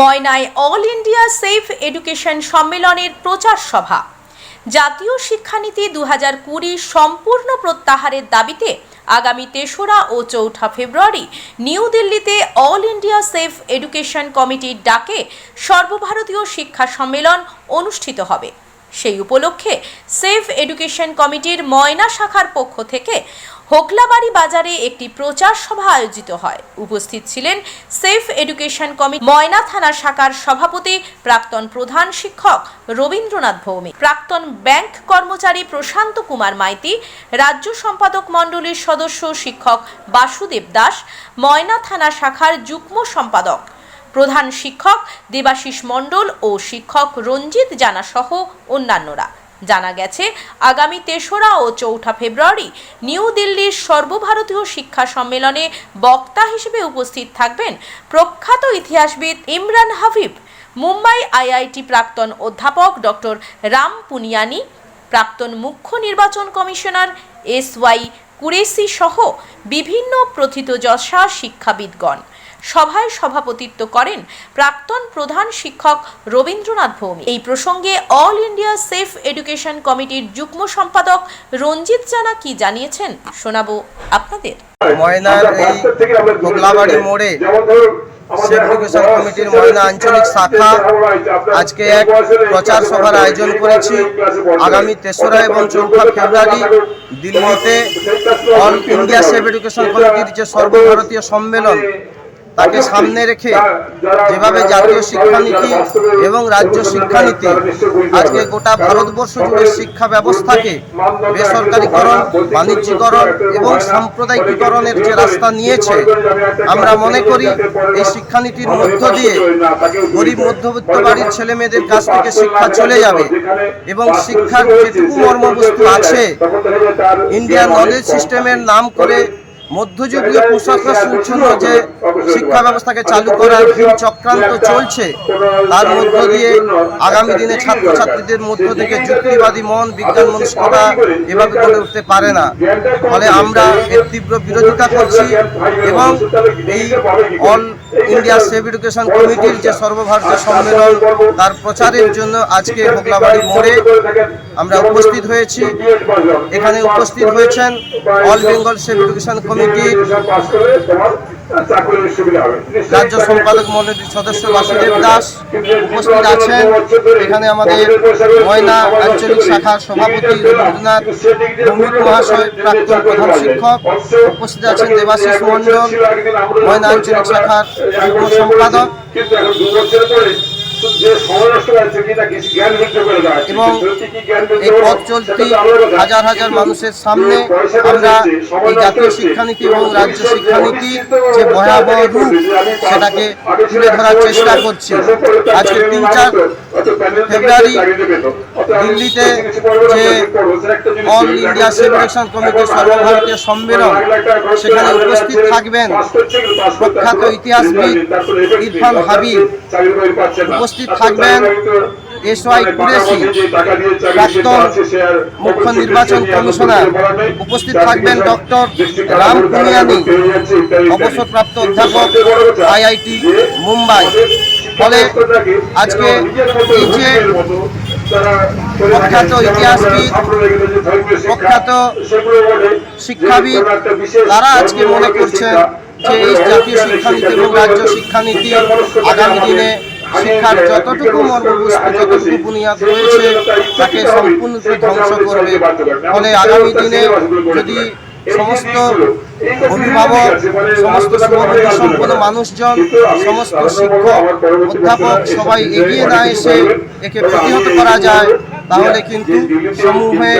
ময়নায় all India save education সম্মেলনের প্রচার সভা। জাতীয় শিক্ষানীতি দু হাজার কুড়ি সম্পূর্ণ প্রত্যাহারের দাবিতে আগামী তেসরা ও চৌঠা ফেব্রুয়ারি নিউ দিল্লিতে অল ইন্ডিয়া সেফ এডুকেশন কমিটির ডাকে সর্বভারতীয় শিক্ষা সম্মেলন অনুষ্ঠিত হবে। সেই উপলক্ষে সেফ এডুকেশন কমিটির ময়না শাখার পক্ষ থেকে হোকলাবাড়ি বাজারে একটি প্রচার সভা আয়োজিত হয়। উপস্থিত ছিলেন সেফ এডুকেশন কমিটি ময়না থানা শাখার সভাপতি প্রাক্তন প্রধান শিক্ষক রবীন্দ্রনাথ ভৌমিক, প্রাক্তন ব্যাংক কর্মচারী প্রশান্ত কুমার মাইতি, রাজ্য সম্পাদক মণ্ডলীর সদস্য শিক্ষক বাসুদেব দাস, ময়না থানা শাখার যুগ্ম সম্পাদক প্রধান শিক্ষক দেবাশিস মণ্ডল ও শিক্ষক রঞ্জিত জানা সহ অন্যান্যরা। জানা গেছে, আগামী তেসরা ও চৌঠা ফেব্রুয়ারি নিউ দিল্লির সর্বভারতীয় শিক্ষা সম্মেলনে বক্তা হিসেবে উপস্থিত থাকবেন প্রখ্যাত ইতিহাসবিদ ইমরান হাবিব, মুম্বাই আইআইটি প্রাক্তন অধ্যাপক ডক্টর রাম পুনিয়ানি, প্রাক্তন মুখ্য নির্বাচন কমিশনার এস ওয়াই কুরেসি সহ বিভিন্ন প্রথিতযশা শিক্ষাবিদগণ। সভায় সভাপতিত্ব করেন প্রাক্তন প্রধান শিক্ষক রবীন্দ্রনাথ ভৌমি এই প্রসঙ্গে অল ইন্ডিয়া সেফ এডুকেশন কমিটির যুগ্ম সম্পাদক রঞ্জিত জানা কি জানিয়েছেন শোনাবো আপনাদের। ময়নার এই মোগলাবাড়ি মোড়ে এডুকেশন কমিটির ময়না আঞ্চলিক শাখা আজকে এক প্রচার সভার আয়োজন করেছি। আগামী তেসরা এবং চৌঠা ফেব্রুয়ারি দিল্লিতে অল ইন্ডিয়া সেফ এডুকেশন কমিটির যে সর্বভারতীয় সম্মেলন তাকে সামনে রেখে যেভাবে জাতীয় শিক্ষানীতি এবং রাজ্য শিক্ষানীতি আজকে গোটা ভারতবর্ষ জুড়ে শিক্ষা ব্যবস্থাকে বেসরকারীকরণ, বাণিজ্যিকরণ এবং সাম্প্রদায়িকীকরণের যে রাস্তা নিয়েছে, আমরা মনে করি এই শিক্ষানীতির মধ্য দিয়ে গরিব, মধ্যবিত্ত বাড়ির ছেলে মেয়েদের কাছ থেকে শিক্ষা চলে যাবে এবং শিক্ষার যেটুকু মর্মবস্তু আছে ইন্ডিয়ান নলেজ সিস্টেমের নাম করে মধ্যযুগীয় কুসংস্কারশূন্য যে শিক্ষা ব্যবস্থাকে চালু করার চক্রান্ত চলছে, তার মধ্য দিয়ে আগামী দিনে ছাত্রছাত্রীদের মধ্য থেকে যুক্তিবাদী মন, বিজ্ঞান মনস্কতা এভাবে গড়ে উঠতে পারে না। ফলে আমরা এর তীব্র বিরোধিতা করছি এবং এই অল ইন্ডিয়া সেভ এডুকেশন কমিটির যে সর্বভারতীয় সম্মেলন, তার প্রচারের জন্য আজকে হোগলাবাড়ি মোড়ে আমরা উপস্থিত হয়েছি। এখানে উপস্থিত হয়েছেন অল বেঙ্গল সেভ এডুকেশন কমিটির রাজ্য সম্পাদক মন্ডলীর সদস্য বাসুদেব দাস উপস্থিত আছেন। এখানে আমাদের ময়না আঞ্চলিক শাখার সভাপতি রবীন্দ্রনাথ ভৌমিক মহাশয় প্রাক্তন প্রধান শিক্ষক উপস্থিত আছেন দেবাশিস মণ্ডল ময়না আঞ্চলিক শাখার যুগ্ম সম্পাদক। এবং এই পথ চলতি। হাজার হাজার মানুষের সামনে আমরা এই জাতীয় শিক্ষানীতি এবং রাজ্য শিক্ষানীতির যে ভয়াবহ রূপ সেটাকে তুলে ধরার চেষ্টা করছি। আজকে তিন চার ফেব্রুয়ারি দিল্লিতে যে অল ইন্ডিয়া সেলিব্রেশন কমিটির সর্বভারতীয় সম্মেলন সেখানে উপস্থিত থাকবেন। প্রখ্যাত ইতিহাসবিদ ইরফান হাবিব। উপস্থিত থাকবেন এস ওয়াই কুরেশি, প্রাক্তন মুখ্য নির্বাচন কমিশনার। উপস্থিত থাকবেন ডক্টর রাম পুনিয়ানি অবসরপ্রাপ্ত অধ্যাপক আইআইটি মুম্বাই। ফলে আজকে এই যে প্রখ্যাত ইতিহাসবিদ, প্রখ্যাত শিক্ষাবিদ, তারা আজকে মনে করছেন যে এই জাতীয় শিক্ষানীতি এবং রাজ্য শিক্ষানীতি আগামী দিনে শিক্ষার যতটুকু মর্মবস্তু, যতটুকু বুনিয়াদ রয়েছে, তাকে সম্পূর্ণরূপে ধ্বংস করবে। ফলে আগামী দিনে যদি সমস্ত অভিভাবক, সমস্ত শুভবুদ্ধি সম্পন্ন মানুষজন, সমস্ত শিক্ষক, অধ্যাপক সবাই এগিয়ে না এসে একে প্রতিহত করা যায়, তাহলে কিন্তু সমূহে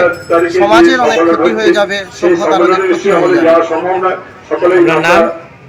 সমাজের অনেক ক্ষতি হয়ে যাবে, সভ্যতার অনেক ক্ষতি হয়ে যাবে।